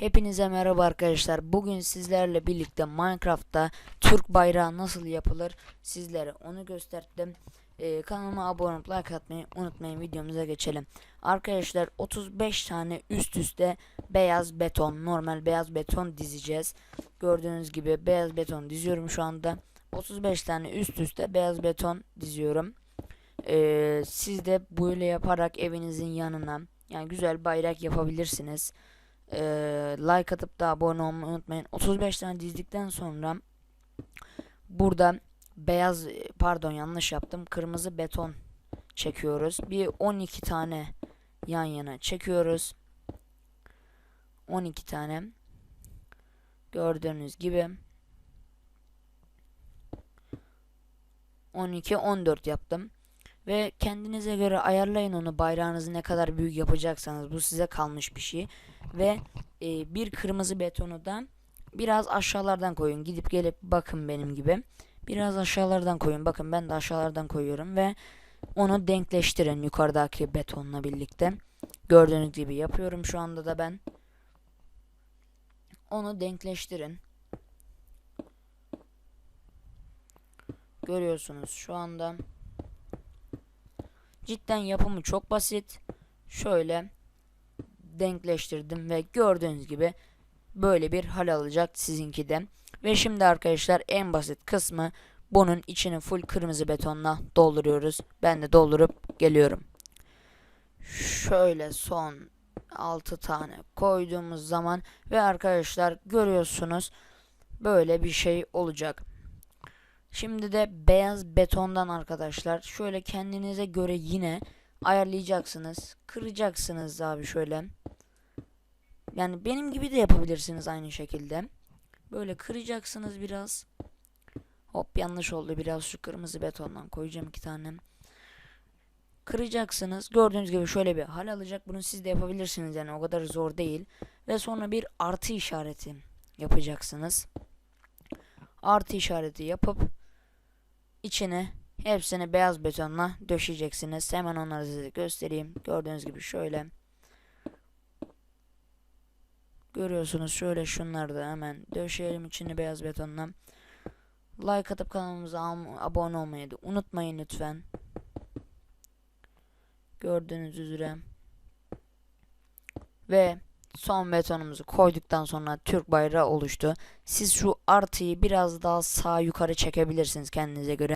Hepinize merhaba arkadaşlar. Bugün sizlerle birlikte Minecraft'ta Türk bayrağı nasıl yapılır sizlere onu gösterdim. Ee, kanalıma abone olup like atmayı unutmayın. Videomuza geçelim. Arkadaşlar 35 tane üst üste beyaz beton, normal beyaz beton dizeceğiz. Gördüğünüz gibi beyaz beton diziyorum şu anda. 35 tane üst üste beyaz beton diziyorum. Ee, siz de böyle yaparak evinizin yanına yani güzel bayrak yapabilirsiniz. Ee, like atıp da abone olmayı unutmayın. 35 tane dizdikten sonra burada beyaz pardon yanlış yaptım. Kırmızı beton çekiyoruz. Bir 12 tane yan yana çekiyoruz. 12 tane gördüğünüz gibi 12 14 yaptım. Ve kendinize göre ayarlayın onu bayrağınızı ne kadar büyük yapacaksanız bu size kalmış bir şey. Ve e, bir kırmızı betonu da biraz aşağılardan koyun. Gidip gelip bakın benim gibi. Biraz aşağılardan koyun. Bakın ben de aşağılardan koyuyorum ve onu denkleştirin yukarıdaki betonla birlikte. Gördüğünüz gibi yapıyorum şu anda da ben. Onu denkleştirin. Görüyorsunuz şu anda. Cidden yapımı çok basit. Şöyle denkleştirdim ve gördüğünüz gibi böyle bir hal alacak sizinki de. Ve şimdi arkadaşlar en basit kısmı bunun içini full kırmızı betonla dolduruyoruz. Ben de doldurup geliyorum. Şöyle son 6 tane koyduğumuz zaman ve arkadaşlar görüyorsunuz böyle bir şey olacak. Şimdi de beyaz betondan arkadaşlar şöyle kendinize göre yine ayarlayacaksınız. Kıracaksınız abi şöyle. Yani benim gibi de yapabilirsiniz aynı şekilde. Böyle kıracaksınız biraz. Hop yanlış oldu biraz şu kırmızı betondan koyacağım iki tane. Kıracaksınız. Gördüğünüz gibi şöyle bir hal alacak. Bunu siz de yapabilirsiniz yani o kadar zor değil. Ve sonra bir artı işareti yapacaksınız. Artı işareti yapıp içine hepsini beyaz betonla döşeyeceksiniz. Hemen onları size göstereyim. Gördüğünüz gibi şöyle. Görüyorsunuz şöyle şunları da hemen döşeyelim içini beyaz betonla. Like atıp kanalımıza abone olmayı da unutmayın lütfen. Gördüğünüz üzere. Ve son betonumuzu koyduktan sonra Türk bayrağı oluştu. Siz şu artıyı biraz daha sağ yukarı çekebilirsiniz kendinize göre.